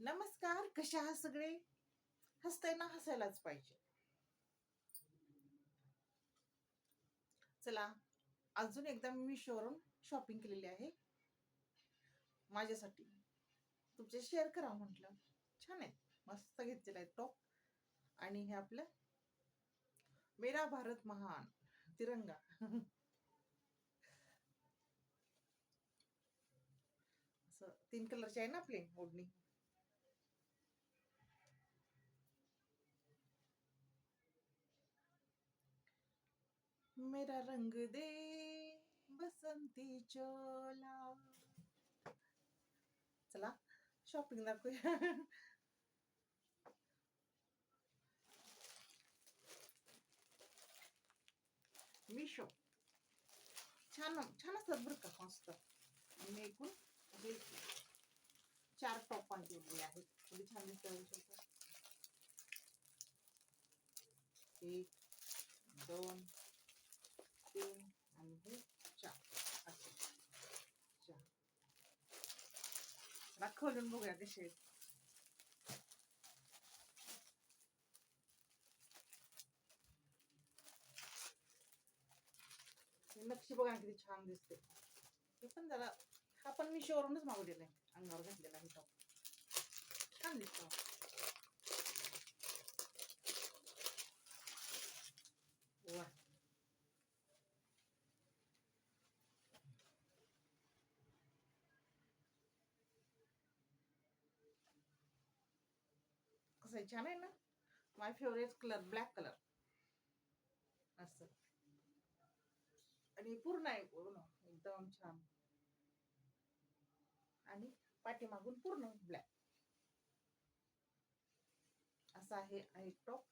नमस्कार कशा आहात सगळे? हसतायना हसायलाच पाहिजे. चला अजून एकदा मी मिशोवरून शॉपिंग केलेली आहे. माझ्यासाठी. तुमचे शेअर करा म्हटलं. छान आहे. मस्त घेतलेला आहे टॉप आणि हे आपलं मेरा भारत महान तिरंगा. असं तीन कलरची आहे ना आपली ओढणी मेरा रंग दे बसंती चोला. चला शॉपिंग दाखवूया. मिशो छान छान असतात बरं का मस्त. मी एकूण चार टॉप आणलेले आहेत. थोडी छान दिसतात एक दोन तीन आणि हे चार असे चार जरा खोलून बघूया कसे आहेत. हे नक्षी बघा ना किती छान दिसते हे पण जरा हा पण मी शोरूनच मागवलेला आहे अंगावर घातलेला आहे टॉप छान दिसतो वा कसं आहे छान आहे ना? My favourite colour black colour असं. आणि पूर्ण आहे. हो पूर्ण एकदम छान. आणि पाठीमागून पूर्ण ब्लॅक असा आहे आहे टॉप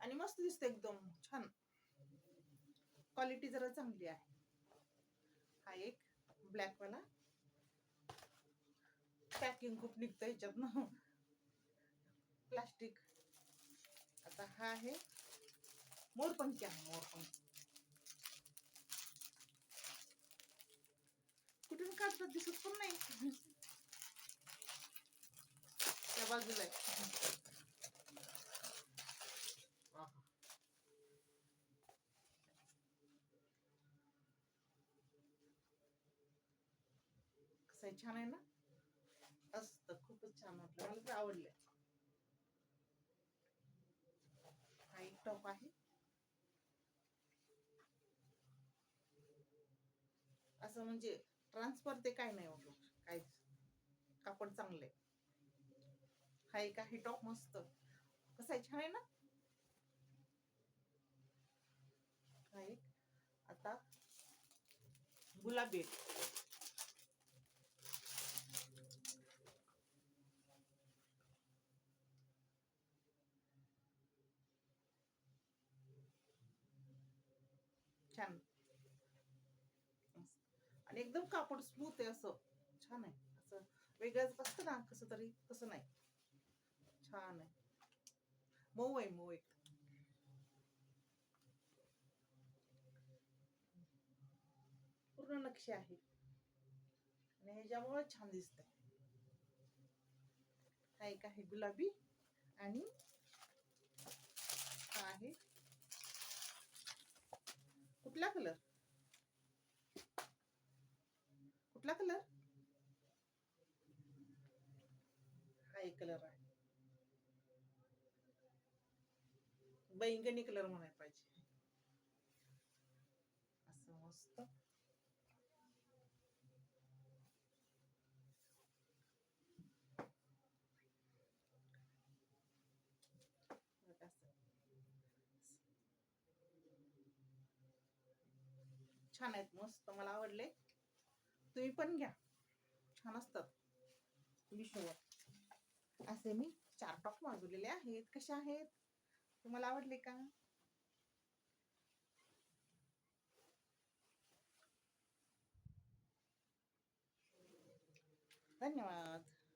आणि मस्त दिसते एकदम छान. क्वालिटी जरा चांगली आहे. हा एक ब्लॅक वाला. पॅकिंग खूप निघतं ह्याच्यात ना प्लास्टिक. आता हा आहे मोरपंखी आहे मोरपंखी. कुठून काढतात दिसत पण नाही. त्या बाजूला कसं आहे? छान आहे ना? असत खूपच छान वाटलं. मला तर आवडलंय हा एक टॉप आहे. असं म्हणजे ट्रान्सफर ते काय नाही वाटलं. काय कापड चांगलंय. हा एक आहे टॉप मस्त. कसं आहे? छान आहे ना? हा एक. आता गुलाबी. छान एकदम कापड स्मूथ असं. छान आहे. असं ना, कसं तरी तसं नाही. छान आहे. मऊ आहे, मऊ एक. पूर्ण नक्षी ह्याच्यामुळे छान हा एक गुलाबी हा कुठला कलर कुठला कलर हा एक कलर आहे. बैंगणी कलर म्हणायला पाहिजे. असं मस्त. छान आहेत मस्त मला आवडले. तुम्ही पण घ्या. छान असतात. मिशोवर असे मी चार टॉप मागवलेले आहेत. कसे आहेत? तुम्हाला आवडले का? धन्यवाद.